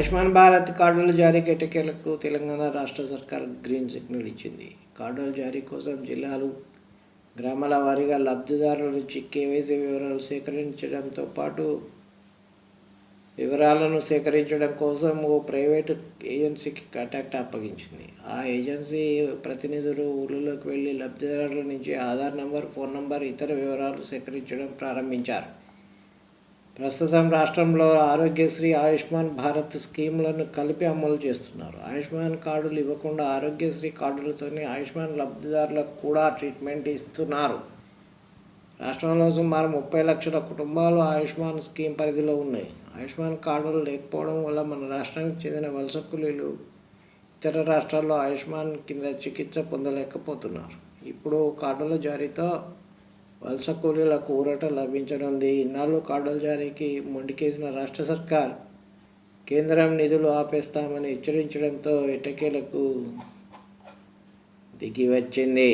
ఆయుష్మాన్ భారత్ కార్డుల జారీ ఎటకేలకు తెలంగాణ రాష్ట్ర సర్కార్ గ్రీన్ సిగ్నల్ ఇచ్చింది. కార్డుల జారీ కోసం జిల్లాలు గ్రామాల వారీగా లబ్ధిదారుల నుంచి కేవైసీ వివరాలు సేకరించడంతో పాటు వివరాలను సేకరించడం కోసం ఓ ప్రైవేటు ఏజెన్సీకి కాంటాక్ట్ అప్పగించింది. ఆ ఏజెన్సీ ప్రతినిధులు ఊళ్ళలోకి వెళ్ళి లబ్ధిదారుల నుంచి ఆధార్ నంబర్ ఫోన్ నంబర్ ఇతర వివరాలు సేకరించడం ప్రారంభించారు. ప్రస్తుతం రాష్ట్రంలో ఆరోగ్యశ్రీ ఆయుష్మాన్ భారత్ స్కీములను కలిపి అమలు చేస్తున్నారు. ఆయుష్మాన్ కార్డులు ఇవ్వకుండా ఆరోగ్యశ్రీ కార్డులతోనే ఆయుష్మాన్ లబ్ధిదారులకు కూడా ట్రీట్మెంట్ ఇస్తున్నారు. రాష్ట్రంలో సుమారు ముప్పై లక్షల కుటుంబాలు ఆయుష్మాన్ స్కీమ్ పరిధిలో ఉన్నాయి. ఆయుష్మాన్ కార్డులు లేకపోవడం వల్ల మన రాష్ట్రానికి చెందిన వలస కూలీలు ఇతర రాష్ట్రాల్లో ఆయుష్మాన్ కింద చికిత్స పొందలేకపోతున్నారు. ఇప్పుడు కార్డుల జారీతో వలస కూలీలకు ఊరట లభించనుంది. ఇన్నాళ్ళు కాడల జారీకి మొండికేసిన రాష్ట్ర సర్కార్ కేంద్రం నిధులు ఆపేస్తామని హెచ్చరించడంతో ఎట్టకేలకు దిగి వచ్చింది